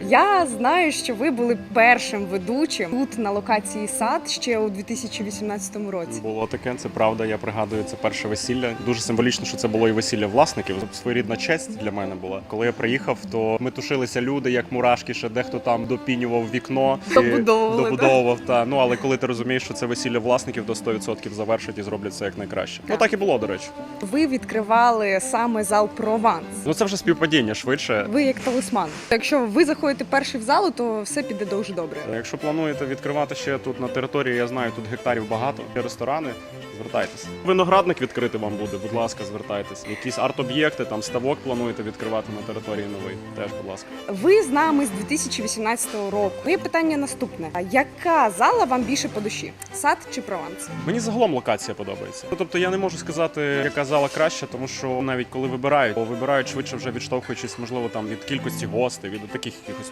Я знаю, що ви були першим ведучим тут на локації сад ще у 2018 році. Було таке, це правда. Я пригадую це перше весілля. Дуже символічно, що це було і весілля власників. Своєрідна честь для мене була. Коли я приїхав, то ми тушилися люди, як мурашки, ще дехто там допінював вікно, і Добудовували, добудовував. Та ну але коли ти розумієш, що це весілля власників, до 100% завершать і зроблять це як найкраще. Ну так і було, до речі. Ви відкривали саме зал Прованс. Ну це вже співпадіння швидше. Ви як талисман. Якщо ви заходите перший в залу, то все піде дуже добре. Якщо плануєте відкривати ще тут на території, я знаю, тут гектарів багато. Є ресторани, звертайтеся. Виноградник відкрити вам буде, будь ласка, звертайтеся. Якісь арт-об'єкти, там ставок плануєте відкривати на території новий. Теж, будь ласка. Ви з нами з 2018 року. Моє питання наступне: а яка зала вам більше по душі? Сад чи Прованс? Мені загалом локація подобається. Ну, Тобто я не можу сказати, яка зала краща, тому що навіть коли вибирають, то вибирають швидше вже відштовхуючись, можливо, там від кількості гостей, від таких